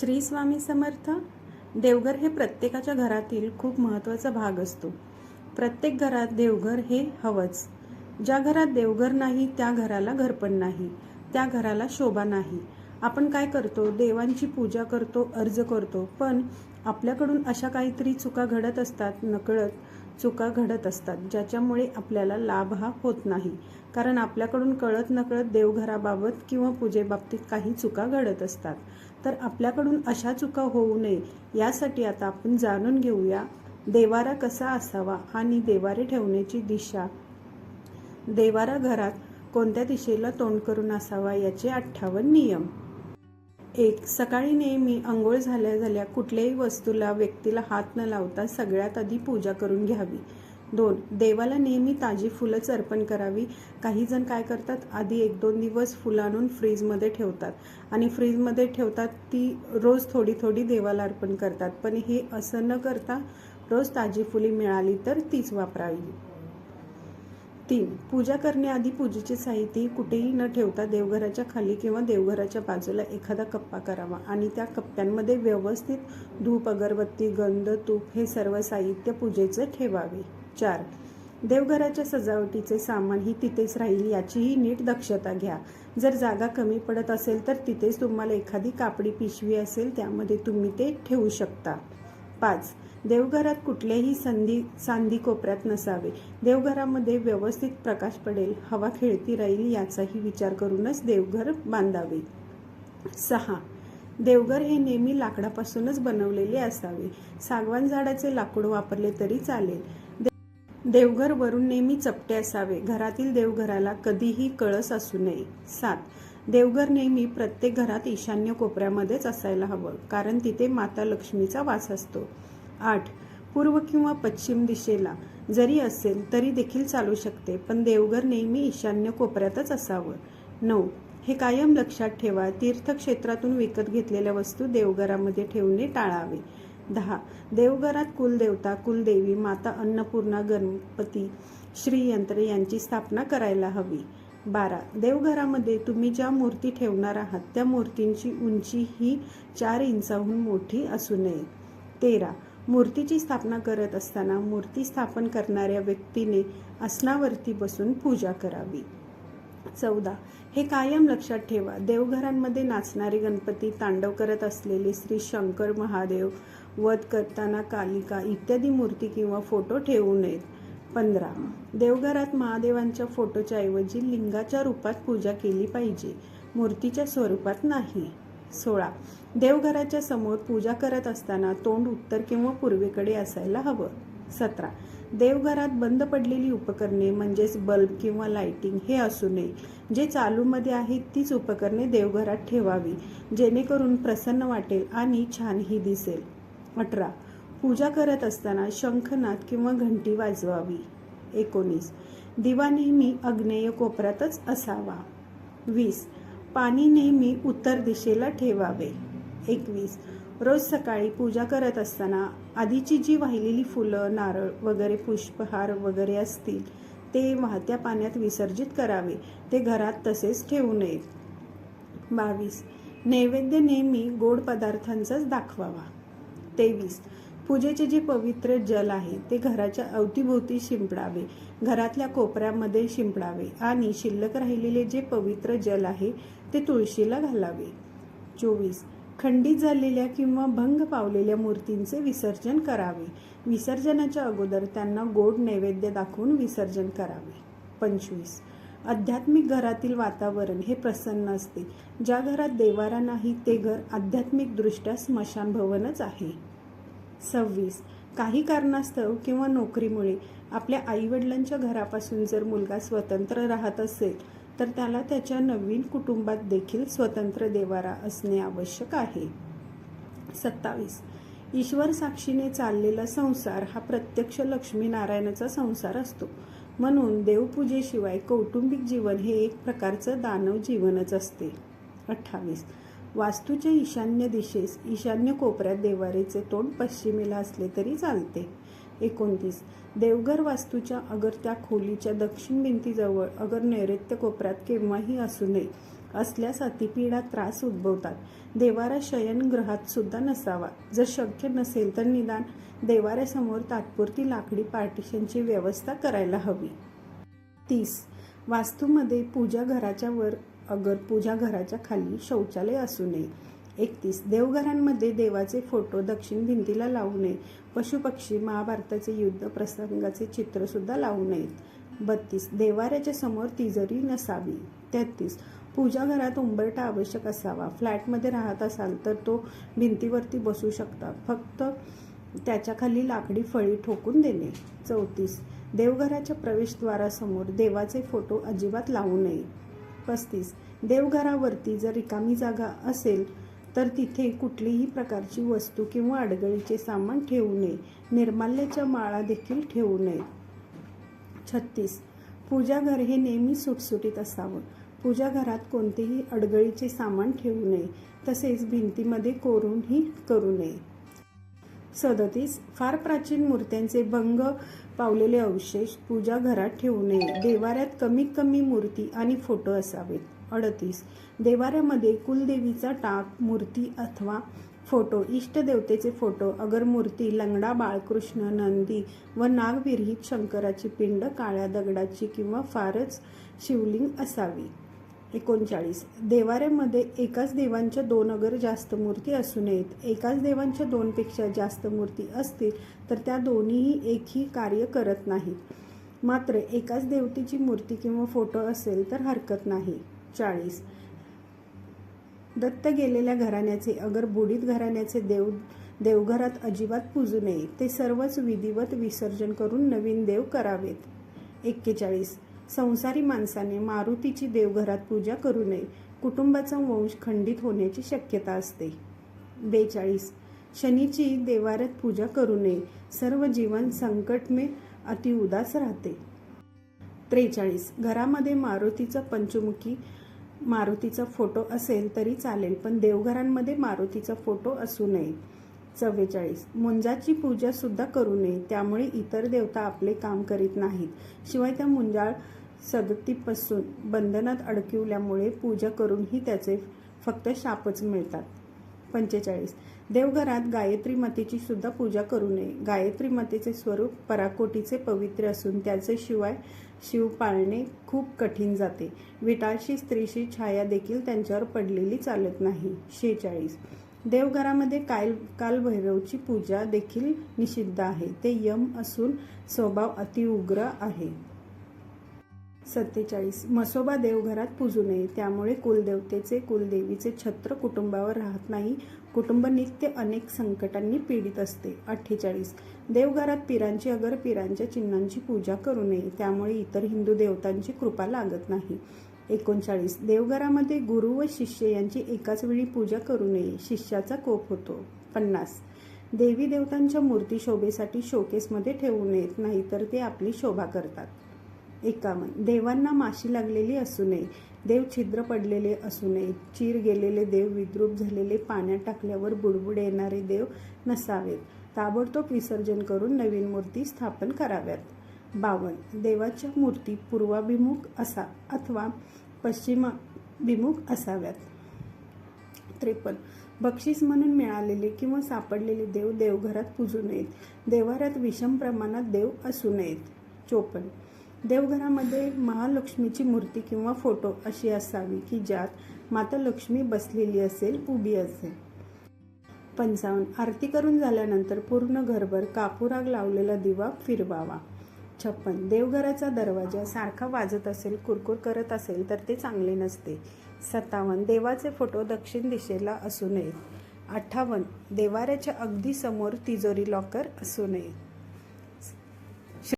श्री स्वामी समर्थ देवघर हे प्रत्येकाच्या घरातील खूप महत्त्वाचा भाग असतो. प्रत्येक घरात देवघर हे हवंच. ज्या घरात देवघर नाही त्या घराला घरपण नाही. त्या घराला शोभा नाही. आपण काय करतो? देवांची पूजा करतो अर्ज करतो. पण आपल्याकडून अशा काहीतरी चुका घडत असतात नकळत चुका घडत असतात ज्याच्यामुळे आपल्याला लाभ हा होत नाही. कारण आपल्याकडून कळत नकळत देवघराबाबत किंवा पूजेबाबतीत काही चुका घडत असतात. तर आपल्याकडून अशा चुका होऊ नये यासाठी आता आपण जाणून घेऊया देवारा कसा असावा आणि देवारे ठेवण्याची दिशा. देवारा घरात कोणत्या दिशेला तोंड करून असावा याचे अठ्ठावन्न नियम. एक सकाळी नेहमी आंघोळ झाल्या झाल्या कुठल्याही वस्तूला व्यक्तीला हात न लावता सगळ्यात आधी पूजा करून घ्यावी. दोन देवाला नेहमी ताजी फुलंच अर्पण करावी. काही जण काय करतात? आधी एक दोन दिवस फुलं आणून फ्रीजमध्ये ठेवतात. आणि फ्रीजमध्ये ठेवतात ती रोज थोडी थोडी देवाला अर्पण करतात. पण हे असं न करता रोज ताजी फुले मिळाली तर तीच वापरावी. तीन पूजा करण्याआधी पूजेचे साहित्य कुठेही न ठेवता देवघराच्या खाली किंवा देवघराच्या बाजूला एखादा कप्पा करावा आणि त्या कप्प्यांमध्ये व्यवस्थित धूप अगरबत्ती गंध तूप हे सर्व साहित्य पूजेचे ठेवावे. चार. देवघराच्या सजावटीचे सामान ही तिथेच राहील याचीही नीट दक्षता घ्या. जर जागा कमी पडत असेल तर तिथेच तुम्हाला एखादी कापडी पिशवी असेल त्यामध्ये तुम्ही ते ठेवू शकता. पाच. देवघरात कुठल्याही संधी सांधी कोपऱ्यात नसावे. देवघरामध्ये व्यवस्थित प्रकाश पडेल हवा खेळती राहील याचाही विचार करूनच देवघर बांधावे. सहा. देवघर हे नेहमी लाकडापासूनच बनवलेले असावे. सागवान झाडाचे लाकूड वापरले तरी चालेल. देवघर वरून नेहमी चपटे असावे. घरातील देवघराला कधीही कळस असू नये. सात. देवघर नेहमी प्रत्येक घरात ईशान्य कोपऱ्यामध्येच असायला हवं कारण तिथे माता लक्ष्मीचा वास असतो. आठ. पूर्व किंवा पश्चिम दिशेला जरी असेल तरी देखील चालू शकते पण देवघर नेहमी ईशान्य कोपऱ्यातच असावं. नऊ. हे कायम लक्षात ठेवा तीर्थक्षेत्रातून विकत घेतलेल्या वस्तू देवघरामध्ये ठेवणे टाळावे. दहा. देवघरात कुलदेवता कुलदेवी माता अन्नपूर्णा गणपती श्रीयंत्र यांची स्थापना करायला हवी. बारा. देवघरामध्ये तुम्ही ज्या मूर्ती ठेवणार आहात त्या मूर्तींची उंची ही चार इंचाहून मोठी असू नये. तेरा. मूर्तीची स्थापना करत असताना मूर्ती स्थापन करणाऱ्या व्यक्तीने आसनावरती बसून पूजा करावी. चौदा. हे कायम लक्षात ठेवा. देवघरांमध्ये नाचणारे गणपती तांडव करत असलेले श्री शंकर महादेव वध करताना कालिका इत्यादी मूर्ती किंवा फोटो ठेवू नयेत. पंधरा. देवघरात महादेवांच्या फोटोच्या ऐवजी लिंगाच्या रूपात पूजा केली पाहिजे. मूर्तीच्या स्वरूपात नाही. सोळा. देवघराच्या समोर पूजा करत असताना तोंड उत्तर किंवा पूर्वेकडे असायला हवं. सतरा. देवघरात बंद पडलेली उपकरणे म्हणजेच बल्ब किंवा लाइटिंग हे असू नये. जे चालूमध्ये आहेत तीच उपकरणे देवघरात ठेवावी. जेणेकरून प्रसन्न वाटेल आणि छानही दिसेल. अठरा. पूजा करत असताना शंखनाद किंवा घंटी वाजवावी. एकोणीस. दिवा नेहमी अग्नेय कोपऱ्यातच असावा. वीस. पाणी नेहमी उत्तर दिशेला ठेवावे. एकवीस. रोज सकाळी पूजा करत असताना आधीची जी वाहिलेली फुलं नारळ वगैरे पुष्पहार वगैरे असतील ते वाहत्या पाण्यात विसर्जित करावे. ते घरात तसेच ठेवू नये बावीस. नैवेद्य नेहमी गोड पदार्थांचाच दाखवावा. तेवीस. पूजेचे जे पवित्र जल आहे ते घराच्या अवतीभोवती शिंपडावे. घरातल्या कोपऱ्यामध्ये शिंपडावे आणि शिल्लक राहिलेले जे पवित्र जल आहे ते तुळशीला घालावे. चोवीस. खंडित झालेल्या किंवा भंग पावलेल्या मूर्तींचे विसर्जन करावे. विसर्जनाच्या अगोदर त्यांना गोड नैवेद्य दाखवून विसर्जन करावे. पंचवीस. आध्यात्मिक घरातील वातावरण हे प्रसन्न असते. ज्या घरात देवारा नाही ते घर आध्यात्मिकदृष्ट्या स्मशानभवनच आहे. सव्वीस. काही कारणास्तव किंवा नोकरीमुळे आपल्या आईवडिलांच्या घरापासून जर मुलगा स्वतंत्र राहत असेल तर त्याला त्याच्या नवीन कुटुंबात देखील स्वतंत्र देवारा असणे आवश्यक आहे. सत्तावीस. ईश्वर साक्षीने चाललेला संसार हा प्रत्यक्ष लक्ष्मीनारायणाचा संसार असतो. म्हणून देवपूजेशिवाय कौटुंबिक जीवन हे एक प्रकारचं दानव जीवनच असते. अठ्ठावीस. वास्तूच्या ईशान्य दिशेस ईशान्य कोपऱ्यात देवारेचे तोंड पश्चिमेला असले तरी चालते. एकोणतीस. देवघर वास्तूच्या अगर त्या खोलीच्या दक्षिण भिंतीजवळ अगर नैऋत्य कोपऱ्यात केव्हाही असू नये असल्यास अतिपीडा त्रास उद्भवतात. देवारा शयनगृहात सुद्धा नसावा. जर शक्य नसेल तर निदान देवाऱ्यासमोर तात्पुरती लाकडी पार्टिशनची व्यवस्था करायला हवी. तीस. वास्तूमध्ये पूजा घराच्या वर अगर पूजा घराच्या खाली शौचालय असू नये. एकतीस देवघरांमध्ये देवाचे फोटो दक्षिण भिंतीला लावू नये. पशुपक्षी महाभारताचे युद्ध प्रसंगाचे चित्रसुद्धा लावू नयेत. बत्तीस देवाऱ्याच्या समोर तिजरी नसावी. तेहतीस पूजा घरात उंबरठा आवश्यक असावा. फ्लॅटमध्ये राहत असाल तर तो भिंतीवरती बसू शकता. फक्त त्याच्याखाली लाकडी फळी ठोकून देणे. चौतीस देवघराच्या प्रवेशद्वारासमोर देवाचे फोटो अजिबात लावू नये. पस्तीस. देवघरावरती जर रिकामी जागा असेल तर तिथे कुठलीही प्रकारची वस्तू किंवा अडगळीचे सामान ठेवू नये. निर्माल्याच्या माळा देखील ठेवू नये छत्तीस. पूजाघर हे नेहमी सुटसुटीत असावं. पूजाघरात कोणतेही अडगळीचे सामान ठेवू नये. तसेच भिंतीमध्ये कोरूनही करू नये. सदतीस फार प्राचीन मूर्त्यांचे भंग पावलेले अवशेष पूजा घरात ठेवू नये. देवाऱ्यात कमीत कमी मूर्ती आणि फोटो असावेत. अडतीस. देवाऱ्यामध्ये कुलदेवीचा टाक मूर्ती अथवा फोटो इष्टदेवतेचे फोटो अगर मूर्ती लंगडा बाळकृष्ण नंदी व नागविरहित शंकराची पिंड काळ्या दगडाची किंवा फारच शिवलिंग असावी. एकोणचाळीस. देवाऱ्यामध्ये एकाच देवांच्या दोन अगर जास्त मूर्ती असू नयेत. एकाच देवांच्या दोनपेक्षा जास्त मूर्ती असतील तर त्या दोन्हीही एकही कार्य करत नाहीत. मात्र एकाच देवतेची मूर्ती किंवा फोटो असेल तर हरकत नाही. चाळीस. दत्त गेलेल्या घराण्याचे अगर बुडीत घराण्याचे देव देवघरात अजिबात पूजू नये. ते सर्वच विधिवत विसर्जन करून नवीन देव करावेत. एक्केचाळीस. संसारी माणसाने मारुतीची देवघरात पूजा करू नये. कुटुंबाचा वंश खंडित होण्याची शक्यता असते. बेचाळीस. शनीची देवाऱ्यात पूजा करू नये. सर्व जीवन संकटमे अतिउदास राहते. त्रेचाळीस. घरामध्ये मारुतीचा पंचमुखी मारुतीचा फोटो असेल तरी चालेल पण देवघरांमध्ये मारुतीचा फोटो असू नये. चव्वेचाळीस. मुंजाची पूजा सुद्धा करू नये त्यामुळे इतर देवता आपले काम करीत नाहीत. शिवाय त्या मुंजाळ सदतीपासून बंधनात अडकिवल्यामुळे पूजा करूनही त्याचे फक्त शापच मिळतात. पंचेचाळीस. देवघरात गायत्री मातेची सुद्धा पूजा करू नये. गायत्री मातेचे स्वरूप पराकोटीचे पवित्र असून त्याचे शिवाय शिव पाळणे खूप कठीण जाते. विटाळशी स्त्रीशी छाया देखील त्यांच्यावर पडलेली चालत नाही. शेचाळीस. देवघरामध्ये काल कालभैरवची पूजा देखील निषिद्ध आहे. ते यम असून स्वभाव अतिउग्र आहे. सत्तेचाळीस. मसोबा देवघरात पूजू नये. त्यामुळे कुलदेवतेचे कुलदेवीचे छत्र कुटुंबावर राहत नाही. कुटुंब नित्य अनेक संकटांनी पीडित असते. अठ्ठेचाळीस. देवघरात पिरांची अगर पिरांच्या चिन्हांची पूजा करू नये. त्यामुळे इतर हिंदू देवतांची कृपा लागत नाही. एकोणचाळीस. देवघरामध्ये गुरु व शिष्य यांची एकाच वेळी पूजा करू नये शिष्याचा कोप होतो. पन्नास. देवी देवतांच्या मूर्ती शोभेसाठी शोकेसमध्ये ठेवू नयेत नाहीतर ते आपली शोभा करतात. एकावन्न. देवांना माशी लागलेली असू नये देव छिद्र पडलेले असू नये चीर गेलेले देव विद्रूप झालेले पाण्यात टाकल्यावर बुडबुड येणारे देव नसावेत. ताबडतोब विसर्जन करून नवीन मूर्ती स्थापन कराव्यात. बावन्न देवाच्या मूर्ती पूर्वाभिमुख असा अथवा पश्चिमाभिमुख असाव्यात. त्रेपन्न. बक्षीस म्हणून मिळालेले किंवा सापडलेले देव देवघरात पूजू नयेत. देवाऱ्यात विषम प्रमाणात देव असू नयेत. चोपन्न. देवघरामध्ये महालक्ष्मीची मूर्ती किंवा फोटो अशी असावी की ज्यात माता लक्ष्मी बसलेली असेल उभी असेल. पंचावन्न. आरती करून झाल्यानंतर पूर्ण घरभर कापूराग लावलेला दिवा फिरवावा. छप्पन. देवघराचा दरवाजा सारखा वाजत असेल कुरकुर करत असेल तर ते चांगले नसते. सत्तावन्न. देवाचे फोटो दक्षिण दिशेला असू नयेत. अठ्ठावन्न. देवाऱ्याच्या अगदी समोर तिजोरी लॉकर असू नये